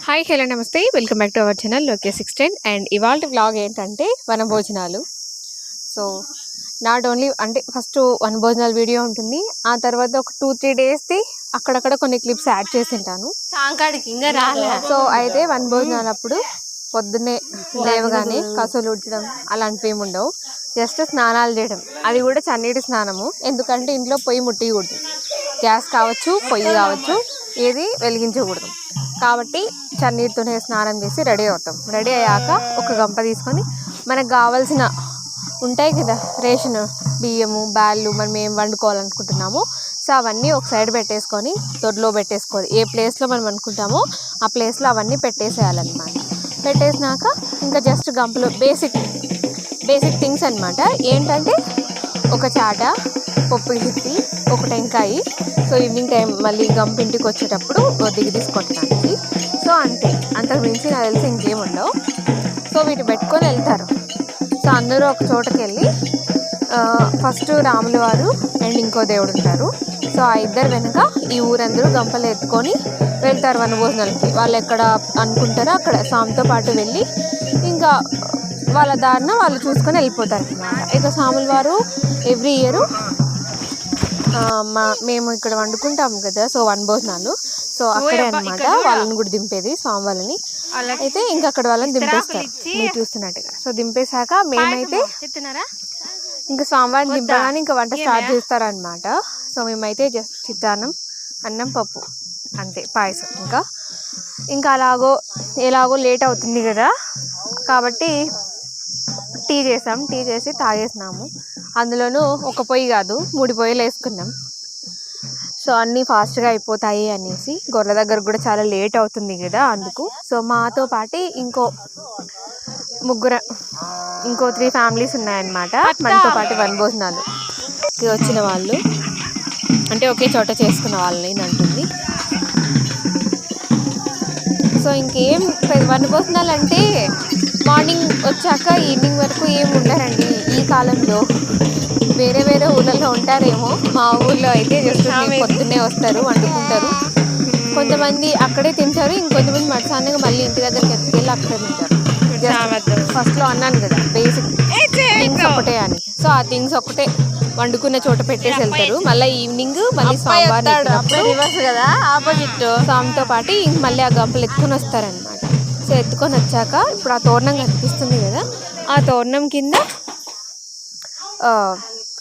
Hi hello నమస్తే welcome back to our channel లోకే sixteen and ఇవాళ వ్లాగ్ ఏంటంటే వన భోజనాలు సో నాట్ ఓన్లీ అంటే ఫస్ట్ వన భోజనాల వీడియో ఉంటుంది. ఆ తర్వాత ఒక టూ త్రీ డేస్ది అక్కడక్కడ కొన్ని క్లిప్స్ యాడ్ చేసింటాను సాంకాడికి ఇంకా రాలే. సో అయితే వన భోజనాలు అప్పుడు పొద్దున్నే లేవగానే కసులు ఉడ్చడం అలాంటివి ఏమి ఉండవు. జస్ట్ స్నానాలు చేయడం. అది కూడా చన్నీటి స్నానము. ఎందుకంటే ఇంట్లో పొయ్యి ముట్టియకూడదు. గ్యాస్ కావచ్చు పొయ్యి కావచ్చు. ఏది వెలిగించకూడదు. కాబట్టి చన్నీటితోనే స్నానం చేసి రెడీ అవుతాం. రెడీ అయ్యాక ఒక గంప తీసుకొని మనకు కావాల్సిన ఉంటాయి కదా రేషన్ బియ్యము బ్యాళ్ళు మనం ఏం వండుకోవాలనుకుంటున్నామో సో అవన్నీ ఒక సైడ్ పెట్టేసుకొని దొడ్లో పెట్టేసుకోవాలి. ఏ ప్లేస్లో మనం అనుకుంటామో ఆ ప్లేస్లో అవన్నీ పెట్టేసేయాలన్నమాట. పెట్టేసినాక ఇంకా జస్ట్ గంపలో బేసిక్ బేసిక్ థింగ్స్ అన్నమాట. ఏంటంటే ఒక చాట పప్పు గిత్తి ఒక టెంకాయ. సో ఈవినింగ్ టైం మళ్ళీ గంపింటికి వచ్చేటప్పుడు దిగి తీసుకొట్టడానికి సో అంతే. అంతకు మించి నాకు తెలిసి ఇంకేం ఉండవు. సో వీటి పెట్టుకొని వెళ్తారు. సో అందరూ ఒక చోటకి వెళ్ళి ఫస్ట్ రాముల వారు అండ్ ఇంకో దేవుడు ఉంటారు. సో ఆ ఇద్దరు వెనుక ఈ ఊరందరూ గంపలు ఎత్తుకొని వెళ్తారు వనభోజనాలకి వాళ్ళు ఎక్కడ అనుకుంటారో అక్కడ స్వామితో పాటు వెళ్ళి ఇంకా వాళ్ళ దారిన వాళ్ళు చూసుకొని వెళ్ళిపోతారు అనమాట ఇక స్వాముల వారు ఎవ్రీ ఇయర్ మా మేము ఇక్కడ వండుకుంటాం కదా సో వనభోజనాలు సో అక్కడే అనమాట వాళ్ళని కూడా దింపేది స్వామి వాళ్ళని అయితే ఇంకా అక్కడ వాళ్ళని దింపేస్తారు. మీరు చూస్తున్నట్టుగా. సో దింపేశాక మేమైతే ఇంకా స్వామివారిని దింపగానే ఇంకా వంట స్టార్ట్ చేస్తారనమాట సో మేమైతే జస్ట్ చిత్రాన్నం అన్నం పప్పు అంతే పాయసం ఇంకా. ఇంకా అలాగో ఎలాగో లేట్ అవుతుంది కదా. కాబట్టి టీ చేసాం టీ చేసి తాగేసినాము. అందులోనూ ఒక పొయ్యి కాదు మూడు పొయ్యిలు వేసుకున్నాం. సో అన్నీ ఫాస్ట్గా అయిపోతాయి అనేసి గొర్రెల దగ్గర కూడా చాలా లేట్ అవుతుంది కదా అందుకు. సో మాతో పాటు ఇంకో ముగ్గురు ఇంకో త్రీ ఫ్యామిలీస్ ఉన్నాయన్నమాట. మనతో పాటు వనభోజనాలు భోజనాలు. వచ్చిన వాళ్ళు. అంటే ఒకే చోట చేసుకున్న వాళ్ళని అంటుంది. సో ఇంకేం పెద్ద వనభోజనాలు అంటే మార్నింగ్ వచ్చాక ఈవినింగ్ వరకు ఏం ఉండరండి ఈ కాలంలో. వేరే వేరే ఊళ్ళలో ఉంటారేమో. మా ఊళ్ళో అయితే జస్ట్ పొద్దున్నే వస్తారు వండుకుంటారు. కొంతమంది అక్కడే తింటారు ఇంకొంతమంది మడసానంగా మళ్ళీ ఇంటి దగ్గరికి ఎత్తుకెళ్ళి అక్కడే తింటారు. ఫస్ట్లో అన్నాను కదా బేసిక్ థింగ్స్ ఒకటే అని. సో ఆ థింగ్స్ ఒకటే వండుకునే చోట పెట్టేసి వెళ్తారు. మళ్ళీ ఈవినింగ్ మళ్ళీ రివర్స్ కదా ఆపోజిట్ స్వామితో పాటు ఇంక మళ్ళీ ఆ గంపలు ఎత్తుకొని వస్తారనమాట సో ఎత్తుకొని వచ్చాక ఇప్పుడు ఆ తోరణం కనిపిస్తుంది కదా ఆ తోరణం కింద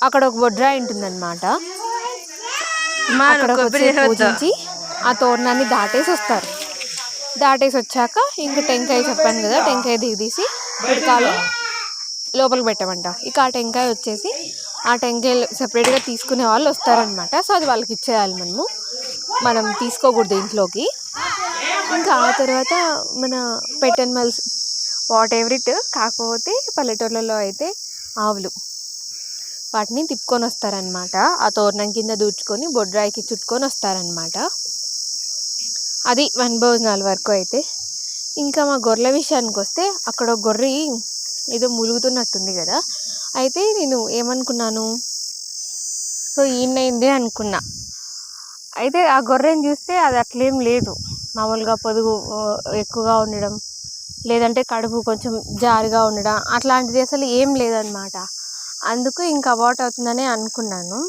అక్కడ ఒక బొడ్రాయి ఉంటుందన్నమాట. అక్కడ పూజించి ఆ తోరణాన్ని దాటేసి వస్తారు. దాటేసి వచ్చాక ఇంక టెంకాయ చెప్పాను కదా టెంకాయ దిగి తీసి ఉడకాలు లోపలికి పెట్టమంట. ఇక ఆ టెంకాయ వచ్చేసి ఆ టెంకాయ సెపరేట్గా తీసుకునే వాళ్ళు వస్తారనమాట సో అది వాళ్ళకి ఇచ్చేయాలి మనము. మనం తీసుకోకూడదు ఇంట్లోకి. ఇంకా ఆ తర్వాత మన పెట్ అనిమల్స్ వాట్ ఎవరిట్ కాకపోతే పల్లెటూర్లలో అయితే ఆవులు. వాటిని తిప్పుకొని వస్తారనమాట ఆ తోరణం కింద దూచుకొని బొడ్రాయికి చుట్టుకొని వస్తారనమాట అది వన్ భోజనాల వరకు అయితే. ఇంకా మా గొర్రెల విషయానికి వస్తే అక్కడ గొర్రె ఏదో ములుగుతున్నట్టుంది కదా. అయితే నేను ఏమనుకున్నాను? సో ఈయనైంది అనుకున్నా. అయితే ఆ గొర్రెని చూస్తే అది అట్లేం లేదు. మామూలుగా పొదుగు ఎక్కువగా ఉండడం లేదంటే కడుపు కొంచెం జారుగా ఉండడం అట్లాంటిది అసలు ఏం లేదనమాట అందుకు ఇంకా అబౌట్ అవుతుందని అనుకున్నాను.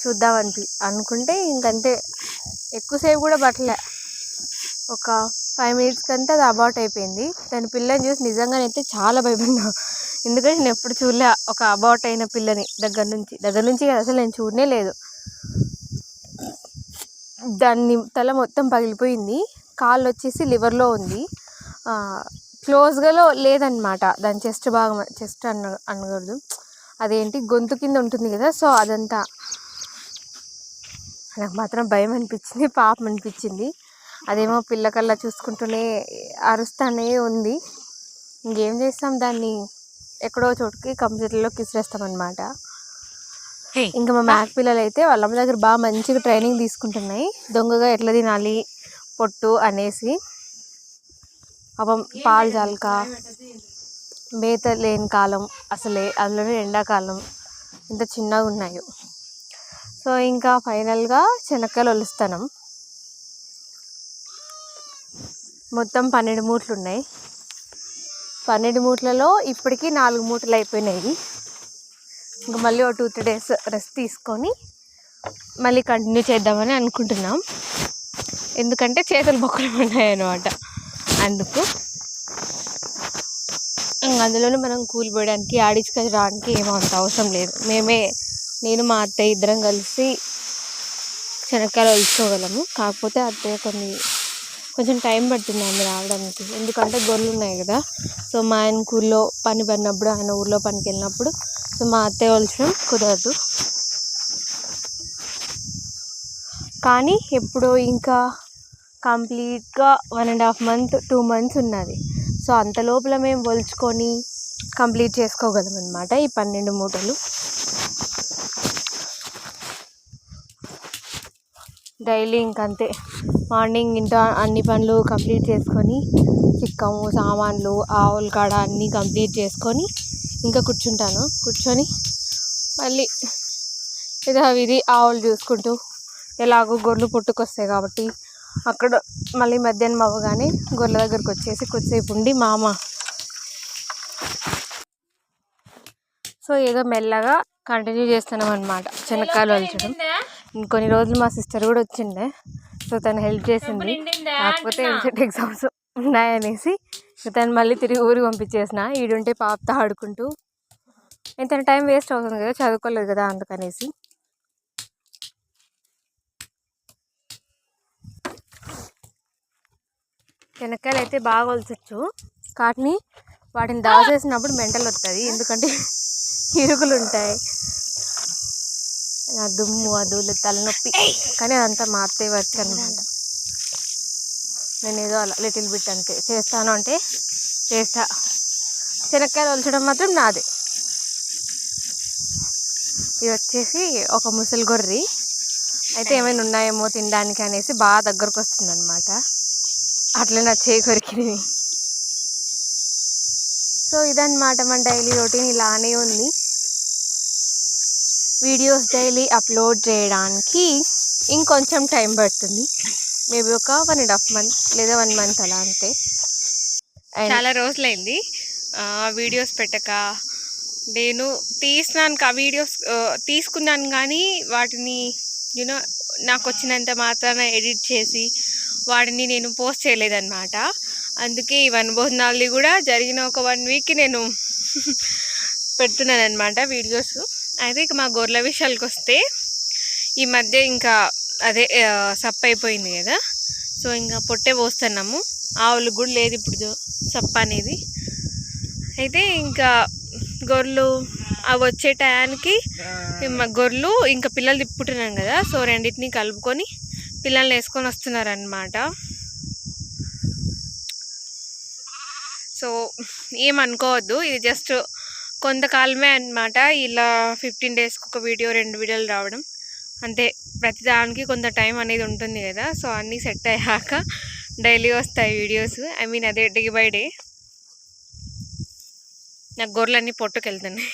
చూద్దాం అనిపి అనుకుంటే ఇంకంతే. ఎక్కువసేపు కూడా పట్టలే. ఒక ఫైవ్ మినిట్స్ అంతా అది అబౌట్ అయిపోయింది. దాని పిల్లని చూసి నిజంగానైతే చాలా భయపడినా ఎందుకంటే నేను ఎప్పుడు చూడలే ఒక అబౌట్ అయిన పిల్లని దగ్గర నుంచి. దగ్గర నుంచి అసలు నేను చూడనే లేదు. దాన్ని తల మొత్తం పగిలిపోయింది. కాళ్ళు వచ్చేసి లివర్లో ఉంది. క్లోజ్గాలో లేదనమాట దాని చెస్ట్ భాగం చెస్ట్ అన్న అనకూడదు. అదేంటి? గొంతు కింద ఉంటుంది కదా సో అదంతా నాకు మాత్రం భయం అనిపించింది పాపం అనిపించింది. అదేమో పిల్లకల్లా చూసుకుంటూనే అరుస్తానే ఉంది. ఇంకేం చేస్తాం దాన్ని? ఎక్కడో చోటుకి కంప్యూటర్లో ఇసిరేస్తామన్నమాట ఇంకా మా మ్యాక్ పిల్లలు అయితే వాళ్ళ అమ్మ దగ్గర బాగా మంచిగా ట్రైనింగ్ తీసుకుంటున్నాయి. దొంగగా ఎట్లా తినాలి పొట్టు అనేసి. పాపం పాలు జాలక మేత లేని కాలం అసలే అందులోనే ఎండాకాలం. ఇంత చిన్నగా ఉన్నాయో. సో ఇంకా ఫైనల్గా శనక్కాయలు వలుస్తాను మొత్తం పన్నెండు మూట్లు ఉన్నాయి. పన్నెండు మూట్లలో ఇప్పటికీ నాలుగు మూటలు అయిపోయినాయి ఇంకా మళ్ళీ ఒక టూ త్రీ డేస్ రెస్ట్ తీసుకొని మళ్ళీ కంటిన్యూ చేద్దామని అనుకుంటున్నాం. ఎందుకంటే చేతులు బొక్కలు ఉన్నాయి అనమాట అందుకు అందులోనే మనం కూలిపోయడానికి ఆడించుకొని రావడానికి ఏమో అంత అవసరం లేదు. మేమే నేను మా అత్తయ్య ఇద్దరం కలిసి శనక్కాయలు వలుచుకోగలము కాకపోతే అత్తయ్య కొన్ని కొంచెం టైం పడుతుంది ఆమె రావడానికి. ఎందుకంటే గొర్రెలు ఉన్నాయి కదా. సో మా ఆయన ఊళ్ళో పని పడినప్పుడు ఆయన ఊర్లో పనికి వెళ్ళినప్పుడు సో మా అత్తయ్య వలచడం కుదరదు. కానీ ఎప్పుడో ఇంకా కంప్లీట్గా one and half month two months ఉన్నది. సో అంత లోపల మేము వలుచుకొని కంప్లీట్ చేసుకోగలం అనమాట ఈ పన్నెండు మూటలు. డైలీ ఇంకంతే. మార్నింగ్ ఇంట్లో అన్ని పనులు కంప్లీట్ చేసుకొని చిక్కము సామాన్లు ఆవుల కాడ అన్నీ కంప్లీట్ చేసుకొని ఇంకా కూర్చుంటాను. కూర్చొని మళ్ళీ ఇది ఇది ఆవులు చూసుకుంటూ ఎలాగో గొర్రెలు పుట్టుకొస్తాయి కాబట్టి అక్కడ మళ్ళీ మధ్యాహ్నం అవ్వగానే గొర్రెల దగ్గరకు వచ్చేసి కొద్దిసేపు ఉండి మామ సో ఏదో మెల్లగా కంటిన్యూ చేస్తున్నాం అనమాట శనక్కాయలు వల్చడం ఇంకొన్ని రోజులు మా సిస్టర్ కూడా వచ్చిండే. సో తను హెల్ప్ చేసింది. కాకపోతే ఎంసెట్ ఎగ్జామ్స్ ఉన్నాయనేసి తను మళ్ళీ తిరిగి ఊరికి పంపించేసిన. ఈడుంటే పాపతో ఆడుకుంటూ. ఎంత టైం వేస్ట్ అవుతుంది కదా చదువుకోలేదు కదా అందుకనేసి. శనక్కాయలు అయితే బాగా వలచచ్చు వాటిని వాటిని దాచేసినప్పుడు మెంటల్ వస్తుంది ఎందుకంటే ఇరుకులు ఉంటాయి దుమ్ము అదులు తలనొప్పి. కానీ అదంతా మా అత్తయ్య వర్క్ అనమాట నేను ఏదో అలా లిటిల్ బిట్ అంతే. చేస్తాను అంటే చేస్తా. శనక్కాయలు వలచడం మాత్రం నాదే. ఇది వచ్చేసి ఒక ముసలి గొర్రె అయితే ఏమైనా ఉన్నాయేమో తినడానికి అనేసి బాగా దగ్గరకు వస్తుంది అనమాట అట్లా నా చేయి కొరికినవి సో ఇదన్నమాట మన డైలీ రొటీన్ ఇలానే ఉంది. వీడియోస్ డైలీ అప్లోడ్ చేయడానికి ఇంకొంచెం టైం పడుతుంది. మేబీ ఒక వన్ అండ్ హాఫ్ మంత్ లేదా వన్ మంత్ అలా అంతే. చాలా రోజులైంది. వీడియోస్ పెట్టక నేను తీసినాను ఆ వీడియోస్ తీసుకున్నాను కానీ వాటిని యూనో నాకు వచ్చినంత మాత్రాన ఎడిట్ చేసి వాటిని నేను పోస్ట్ చేయలేదన్నమాట. అందుకే ఈ వన్ భోజనాలు కూడా జరిగిన ఒక వన్ వీక్ నేను పెడుతున్నాను అనమాట వీడియోస్. అయితే ఇక మా గొర్రెల విషయాలకు వస్తే ఈ మధ్య ఇంకా అదే సప్ప అయిపోయింది కదా. సో ఇంకా పొట్టే పోస్తున్నాము. ఆవులు కూడా లేదు ఇప్పుడు సప్ప అనేది. అయితే ఇంకా గొర్రెలు అవి వచ్చే టయానికి మా గొర్రెలు ఇంకా పిల్లలు తిప్పుకుంటున్నాం కదా. సో రెండింటిని కలుపుకొని పిల్లల్ని వేసుకొని వస్తున్నారనమాట సో ఏమనుకోవద్దు ఇది జస్ట్ కొంతకాలమే అన్నమాట. ఇలా ఫిఫ్టీన్ డేస్కి ఒక వీడియో రెండు వీడియోలు రావడం. అంతే. ప్రతిదానికి కొంత టైం అనేది ఉంటుంది కదా. సో అన్నీ సెట్ అయ్యాక డైలీ వస్తాయి వీడియోస్. ఐ మీన్ అదే డే బై డే. నాకు గొర్రెలన్నీ పొట్టుకెళ్తున్నాయి.